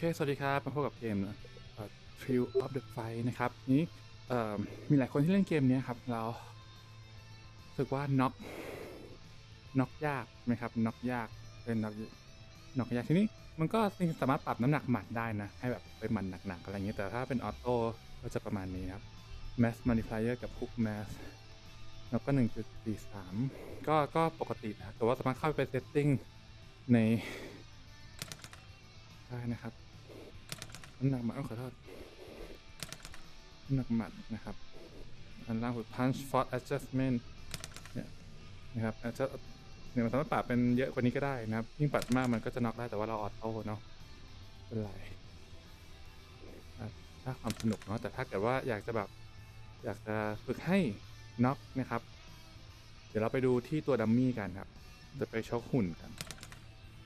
เค สวัสดีครับ มาพบกับเกมเอ่อ Trail of the Fight นะครับ นี้มีหลายคนที่เล่นเกมนี้ครับ เรารู้สึกว่าน็อกน็อกยากไหมครับน็อกยากเป็นน็อกน็อกยากทีนี้ มันก็สามารถปรับน้ำหนักหมัดได้นะ ให้แบบไปหมัดหนักๆอะไรอย่างเงี้ยแต่ถ้าเป็นออโต้ก็จะประมาณนี้ครับ Mass Multiplier กับ Hook Mass แล้วก็1.43 ก็ก็ปกตินะแต่ว่าสามารถเข้าไปเซตติ้งในได้นะครับ น้ำหนักหมัดอ้าวขอโทษน้ำหนักหมัดนะครับ อันล่างคือ punch force adjustment เนี่ยนะครับ adjust เนี่ยมันสามารถปรับเป็นเยอะกว่านี้ก็ได้นะครับ ยิ่งปรับมากมันก็จะน็อกได้แต่ว่าเราออโต้เนาะเป็นไรถ้าความสนุกเนาะแต่ถ้าเกิดว่าอยากจะแบบอยากจะฝึกให้น็อกนะครับ เดี๋ยวเราไปดูที่ตัวดัมมี่กันครับ จะไปชกหุ่นกัน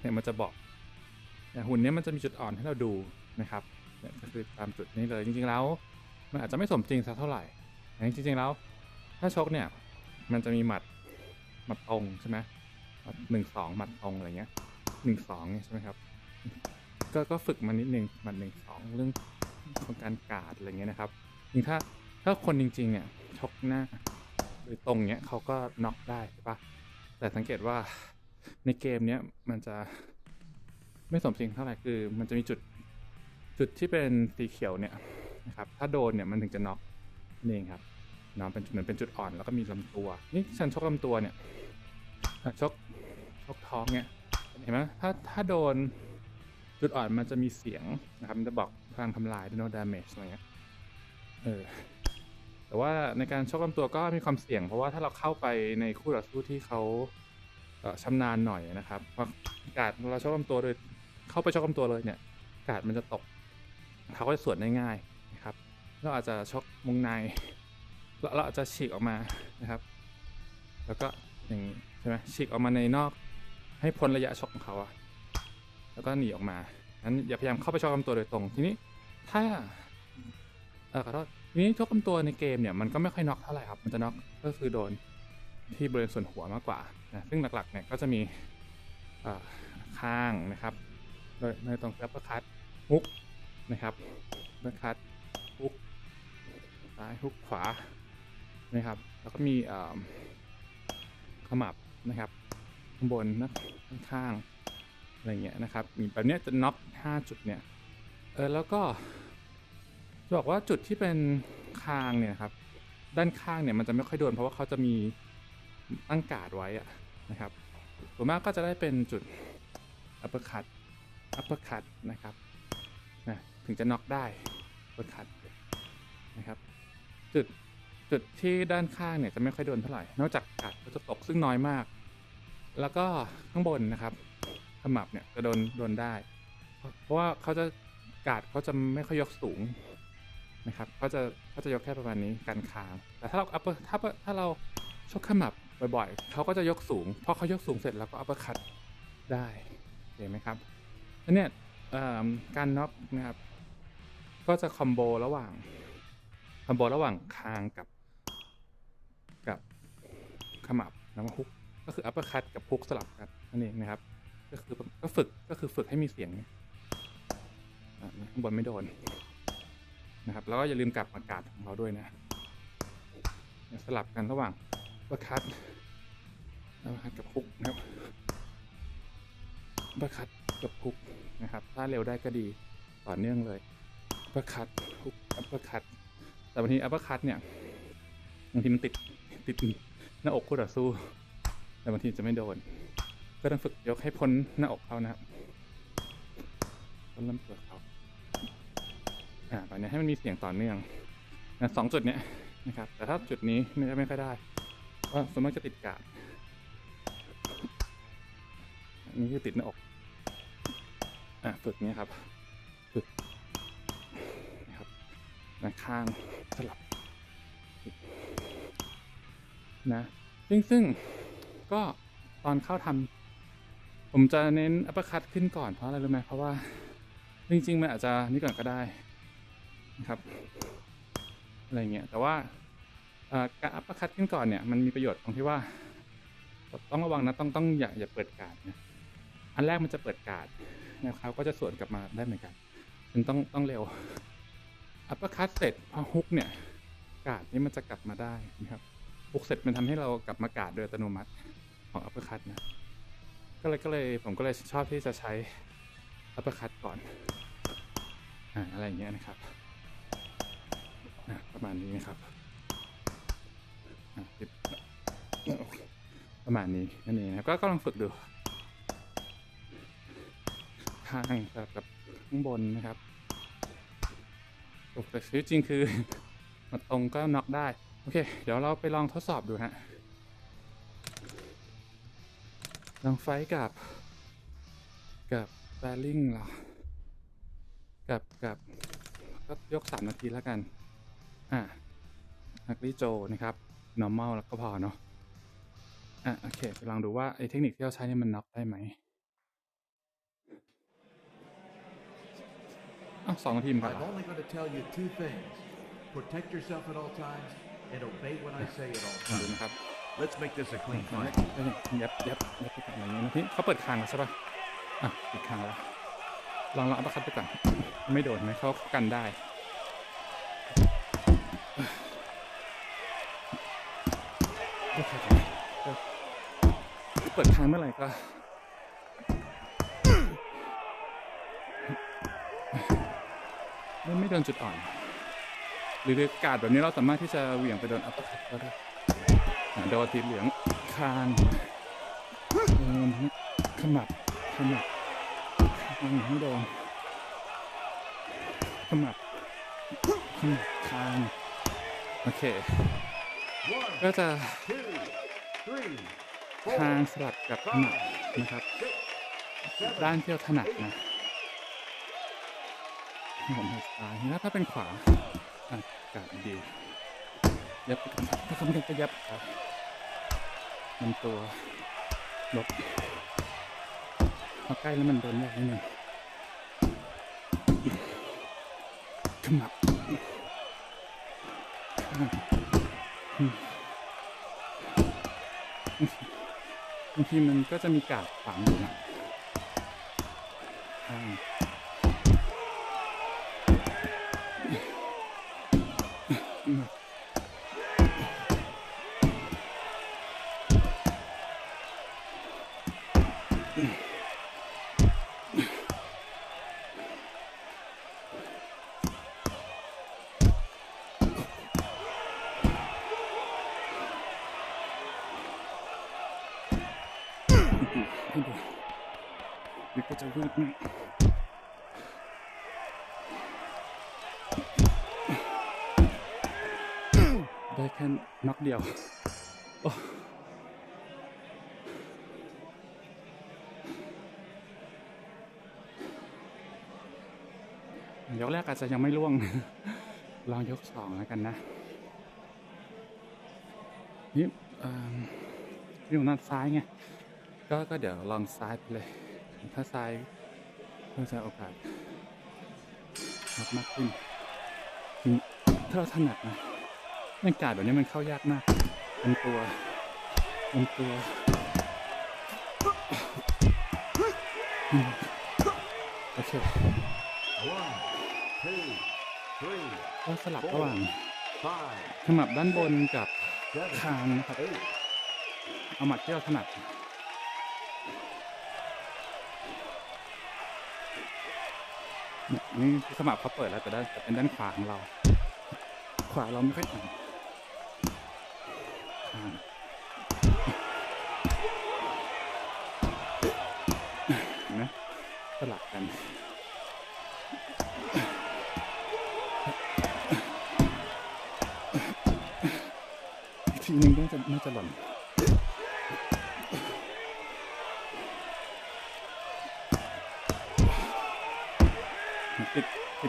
เนี่ยมันจะบอกแต่หุ่นเนี้ยมันจะมีจุดอ่อนให้เราดูนะครับ เนี่ยก็คือตามจุดนี้เลยจริงๆแล้ว มันอาจจะไม่สมจริงสักเท่าไหร่แต่จริงๆแล้ว ถ้าชกเนี่ยมันจะมีหมัดหมัดตรงใช่ไหมหมัดหนึ่งสองหมัดตรงอะไรเงี้ยหนึ่งสองใช่ไหมครับ ก็ก็ฝึกมานิดนึงหมัดหนึ่งสองเรื่องของการกาดอะไรเงี้ยนะครับจริงถ้าถ้าคนจริงๆเนี่ยชกหน้าโดยตรงเนี้ยเขาก็น็อกได้ใช่ปะแต่สังเกตว่าในเกมเนี้ยมันจะไม่สมจริงเท่าไหร่คือ มันจะมีจุด จุดที่เป็นสีเขียวเนี่ยนะครับถ้าโดนเนี่ยมันถึงจะน็อกนี่เองครับเนาะเป็นเหมือนเป็นจุดอ่อนแล้วก็มีลำตัวนี่ฉันชกลำตัวเนี่ยชกชกท้องเนี่ยเห็นไหมถ้าถ้าโดนจุดอ่อนมันจะมีเสียงนะครับมันจะบอกพลังทำลาย no damage อะไรเงี้ยเออแต่ว่าในการชกลำตัวก็มีความเสี่ยง เพราะว่าถ้าเราเข้าไปในคู่ต่อสู้ที่เขาเอ่อชำนาญหน่อยนะครับว่าการเราชกลำตัวโดยเข้าไปชกลำตัวเลยเนี่ย กาดมันจะตก เขาก็จะสวนได้ง่ายนะครับ เราอาจจะชกวงในเราเราอาจจะฉีกออกมานะครับ แล้วก็อย่างนี้ใช่ไหมฉีกออกมาในนอกให้พ้นระยะชกของเขาอะแล้วก็หนีออกมานั้นอย่าพยายามเข้าไปชกลำตัวโดยตรง ทีนี้ถ้าเออขอโทษทีนี้ชกลำตัวในเกมเนี่ยมันก็ไม่ค่อยน็อกเท่าไหร่ครับ มันจะน็อกก็คือโดนที่บริเวณส่วนหัวมากกว่านะซึ่งหลักๆเนี่ยก็จะมีข้างนะครับ โดยในตรงแอปเปอร์คัตฮุก นะครับอัปเปอร์คัตฮุกซ้ายฮุกขวานะครับ แล้วก็มีขมับนะครับข้างบนนะข้างๆอะไรเงี้ยนะครับ มีแบบเนี้ยจะน็อก5จุดเนี่ยเออแล้วก็จะบอกว่าจุดที่เป็นคางเนี่ยครับ ด้านข้างเนี่ยมันจะไม่ค่อยโดนเพราะว่าเขาจะมีตั้งกาดไว้อะนะครับส่วนมากก็จะได้เป็นจุดอัปเปอร์คัตอัปเปอร์คัตนะครับนะ ถึงจะน็อกได้อัปเปอร์คัตนะครับ จุดจุดที่ด้านข้างเนี่ยจะไม่ค่อยโดนเท่าไหร่ นอกจากกัดก็จะตกซึ่งน้อยมาก แล้วก็ข้างบนนะครับขมับเนี่ยจะโดนโดนได้ เพราะว่าเขาจะกาดเขาจะไม่ค่อยยกสูงนะครับเขาจะเขาจะยกแค่ประมาณนี้กันคาง แต่ถ้าเราอัปเปอร์ถ้าถ้าเราชกขมับบ่อยๆเขาก็จะยกสูงพอเขายกสูงเสร็จแล้วก็อัปเปอร์คัตได้เห็นไหมครับแล้วเนี่ยการน็อกนะครับ ก็จะคอมโบระหว่างคอมโบระหว่างคางกับ กับขมับแล้วก็ฮุก ก็คืออัปเปอร์คัตกับฮุกสลับกันนั่นเองนะครับ ก็คือก็ฝึกก็คือฝึกให้มีเสียงข้างบนไม่โดนนะครับ แล้วก็อย่าลืมกลับอากาศของเราด้วยนะสลับกันระหว่างอัปเปอร์คัตอัปเปอร์คัตกับฮุกนะครับอัปเปอร์คัตกับฮุกนะครับ ถ้าเร็วได้ก็ดีต่อเนื่องเลย อัปเปอร์คัตฮุกอัปเปอร์คัตแต่บางทีอัปเปอร์คัตเนี่ยบางทีมันติดติดหน้าอกคู่ต่อสู้ แต่บางทีจะไม่โดน ก็ต้องฝึกยกให้พ้นหน้าอกเขานะครับพ้นลำตัวเขาอ่าแบบนี้ให้มันมีเสียงต่อเนื่องนะสองจุดเนี้ยนะครับ แต่ถ้าจุดนี้ไม่ได้ไม่ค่อยได้ก็ส่วนมากจะติดกาดนนี้คือติดหน้าอก อะฝึกเนี้ยครับ นะข้างสลับนะซึ่งซึ่งก็ตอนเข้าทำผมจะเน้นอัปคัตขึ้นก่อนเพราะอะไรรู้ไหมเพราะว่า จริง ๆ มันอาจจะนี่ก่อนก็ได้นะครับอะไรเงี้ยแต่ว่าการอัปคัตขึ้นก่อนเนี่ยมันมีประโยชน์ตรงที่ว่า ต้องระวังนะต้องต้องอย่าอย่าเปิดการนะอันแรกมันจะเปิดการนะครับก็จะสวนกลับมาได้เหมือนกันมันต้องต้องเร็ว อัปเปอร์คัตเสร็จพอฮุกเนี่ย การ์ดนี่มันจะกลับมาได้นะครับฮุกเสร็จมันทำให้เรากลับมากาดโดยอัตโนมัติของอัปเปอร์คัตนะก็เลยก็เลยผมก็เลยชอบที่จะใช้อัปเปอร์คัตก่อนอ่าอะไรอย่างเงี้ยนะครับอะประมาณนี้นะครับประมาณนี้นั่นเองนะครับ ก็ก็ลองฝึกดูข้างกับกับข้างบนนะครับ แต่ชีวิตจริงคือมาตรงก็น็อกได้ โอเค เดี๋ยวเราไปลองทดสอบดูฮะ ลองไฟกับ กับแบลลิงเหรอ กับกับก็ยกสามนาทีแล้วกัน อะนักลีโจนะครับ normal แล้วก็พอเนาะ อะ โอเคไปลองดูว่าไอ้เทคนิคที่เราใช้เนี่ยมันน็อกได้ไหม อ้าวสองนาทีเหมือนกันเหร I'm อ only going to tell you two things. Protect yourself at all times and obey what I say at all ลองดู times. นะครับ Let's make this a clean ยับ fight. ยับยับยับไปก่อนอะไรเงี้ยนะพี่เขาเปิดคางแล้วใช่ป่ะ อะปิดคางแล้วลองลองอัปเปอร์คัตไปก่อนไม่โดนไหมเขากันได้โอเคก็เปิดคางเมื่อไหร่ก็ ไม่โดนจุดอ่อน หรือการแบบนี้เราสามารถที่จะเหวี่ยงไปโดนอัปเปอร์คัตก็ได้โดนสีเหลืองคางโดนขมับขมับไม่โดนขมับขมับคางโอเค ก็จะคางสลับกับขมับนะครับ ด้านที่เราถนัดนะ ผมหักซ้ายแล้วถ้าเป็นขวาอะกาดดียับถ้าเขาไม่ได้ก็ยับไปลำตัวลบพอใกล้แล้วมันโดนยากนิดนึงขมับข้าบางทีมันก็จะมีกาดฝังอยู่นะข้างอืม ให้ดูเดี๋ยวก็จะวืดหน่อยได้แค่น็อกเดียวยกแรกอาจจะยังไม่ล่วง ลองยกสองแล้วกันนะ นี่เอ่ออยู่ด้าซ้ายไง ก็ก็เดี๋ยวลองซ้ายไปเลย ถ้าซ้ายก็จะโอกาสมากมากขึ้น ถ้าเราถนัดนะบรรยากาศแบบนี้มันเข้ายากมากเป็นตัวเป็นตัวโอเคก็สลับระหว่างขมับด้านบนกับคางนะครับ เอาหมัดที่เราถนัด นี่ยนี่ขมับเขาเปิดแล้วแต่ด้านแต่เป็นด้านขวาของเรา ขวาเราไม่ค่อยอ่านอ่านเห็นไหมสลับกันทีหนึงน่าจะน่าจะหล่น ติดติ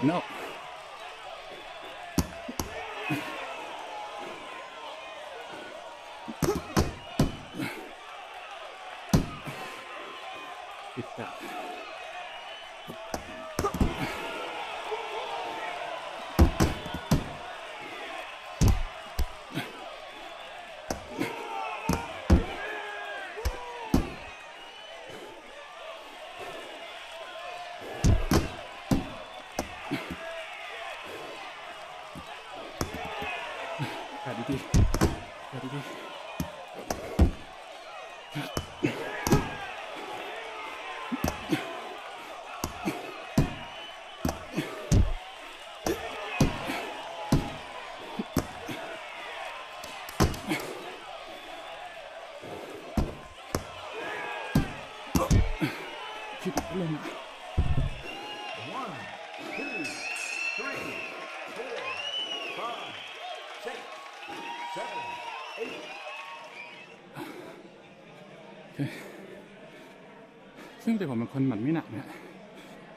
ซึ่งแต่ผมเป็นคนหมันไม่หนักนะ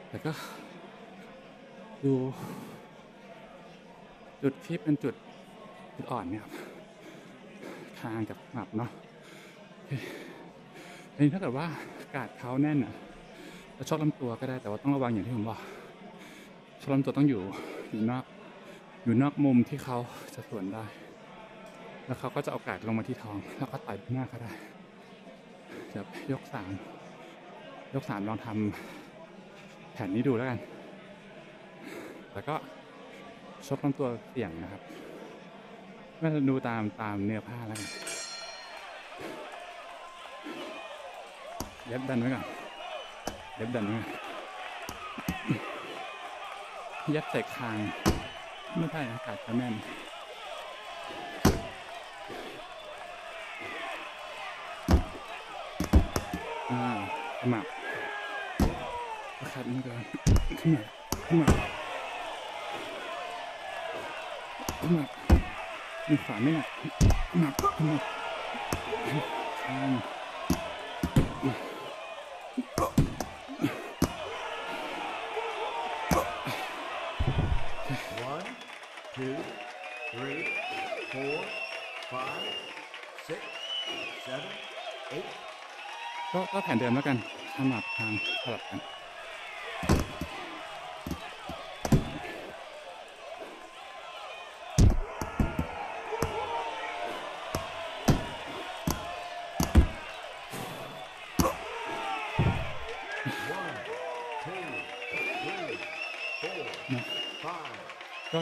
แต่ก็ดูจุดที่เป็นจุดจุดอ่อนเนี่ยครับคางกับหมับเนาะอันนี้ถ้าเกิดว่ากาดเขาแน่นอะจะชอบลำตัวก็ได้แต่ว่าต้องระวังอย่างที่ผมบอกชอบลำตัวต้องอยู่อยู่นอกอยู่นอกมุมที่เขาจะสวนได้ แล้วเขาก็จะเอากาดลงมาที่ท้อง แล้วก็ต่อยหน้าเขาได้ เดี๋ยวยกสามยกสามลองทำแผ่นนี้ดูแล้วกัน แล้วก็ชกลำตัวเสี่ยงนะครับก็ดูตามตามเนื้อผ้าแล้วกันเย็บดันไว้ก่อนเย็บดันไว้ก่อนเย็บใส่คาง ไม่ใช่อากาศจะแน่น อ่าขมับขัดมือเดิ นขมับขมับขมับมือขวาไม่หนักขมับขมับข้าง One, two, three, four, five, six, seven, eight. ก็ก็แผนเดิมแล้วกันขมับทางสลับกัน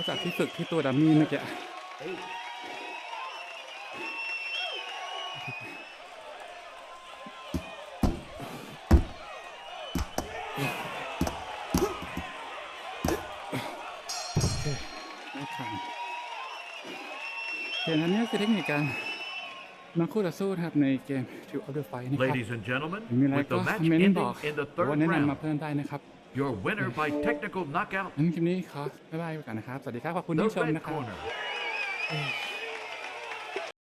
ก็จากที่ฝึกที่ตัวดัมมี่เมื่อกี้ eight. โอเคได้ทางโอเคนั้นนี่คือเทคนิคการมาคู่ต่อสู้นะครับในเกม Two of the Fight นะครับ Ladies and gentlemen, มีอะไร with ก็ the ค match อมเมนต์ ending บอก in the หรือว่า third แนะนำมา round, เพิ่มได้นะครับ your winner by technical knockout งั้นคลิปนี้ขอบ๊ายบายไปก่อนนะครับ สวัสดีครับ ขอบคุณ the ที่ชมนะครับ